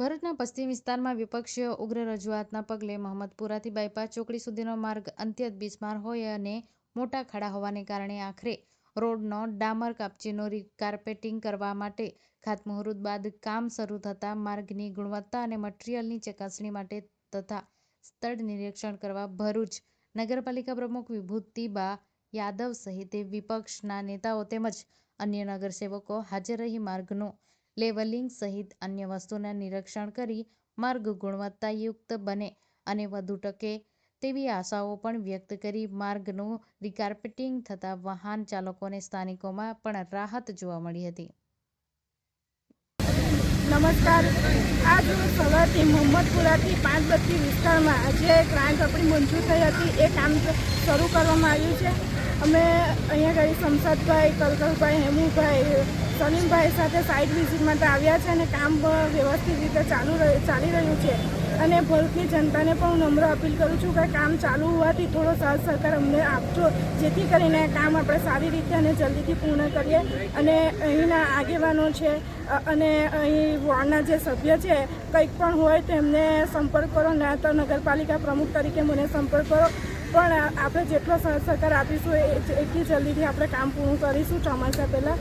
ભરૂચના પશ્ચિમ વિસ્તારમાં વિપક્ષીઓ ઉગ્ર રજૂઆતના પગલે મહમ્મદપુરાથી બાયપાસ ચોકડી સુધીનો માર્ગ અંત્યત બિસ્માર હોય અને મોટા ખાડા હોવાને કારણે આખરે રોડનો ડામર કાપચીનો રીકાર્પેટિંગ કરવા માટે ખાતમુહૂર્ત બાદ કામ શરૂ થતાં માર્ગની ગુણવત્તા અને મટીરીયલની ચકાસણી માટે તથા સ્થળ નિરીક્ષણ કરવા ભરૂચ નગરપાલિકા પ્રમુખ વિભૂતિબા યાદવ સહિત વિપક્ષના નેતાઓ તેમજ અન્ય નગરસેવકો હાજર રહી માર્ગનું લેવલિંગ સહિત અન્ય વસ્તુના નિરીક્ષણ કરી માર્ગ ગુણવત્તાયુક્ત બને અને વધુ ટકે તેવી આશાઓ પણ વ્યક્ત કરી માર્ગનું રીકાર્પેટિંગ થતાં વાહન ચાલકોને સ્થાનિકોમાં પણ રાહત જોવા મળી હતી. નમસ્કાર. આજ સવારથી મોહમ્મદપુરાથી પાંચ બત્તી વિસ્તારમાં જે ગ્રાન્ટ આપણી મંજૂર થઈ હતી. એ કામ શરૂ કરવામાં આવ્યું છે. અમે અહીંયા ગઈ શમશાદભાઈ, કલકલભાઈ, હેમુભાઈ, સલીમભાઈ સાથે સાઇટ વિઝિટ માટે આવ્યા છે અને કામ વ્યવસ્થિત રીતે ચાલુ ચાલી રહ્યું છે. અને ભરૂચની જનતાને પણ હું નમ્ર અપીલ કરું છું કે કામ ચાલુ હોવાથી થોડો સાથ સહકાર અમને આપજો. જેથી કરીને કામ આપણે સારી રીતે અને જલ્દીથી પૂર્ણ કરીએ. અને અહીંના આગેવાનો છે અને અહીં વોર્ડના જે સભ્ય છે, કંઈક પણ હોય તો એમને સંપર્ક કરો. ના તો નગરપાલિકા પ્રમુખ તરીકે મને સંપર્ક કરો. પણ આપણે જેટલો સહકાર આપીશું એટલી જલ્દીથી આપણે કામ પૂરું કરીશું ચોમાસા પહેલાં.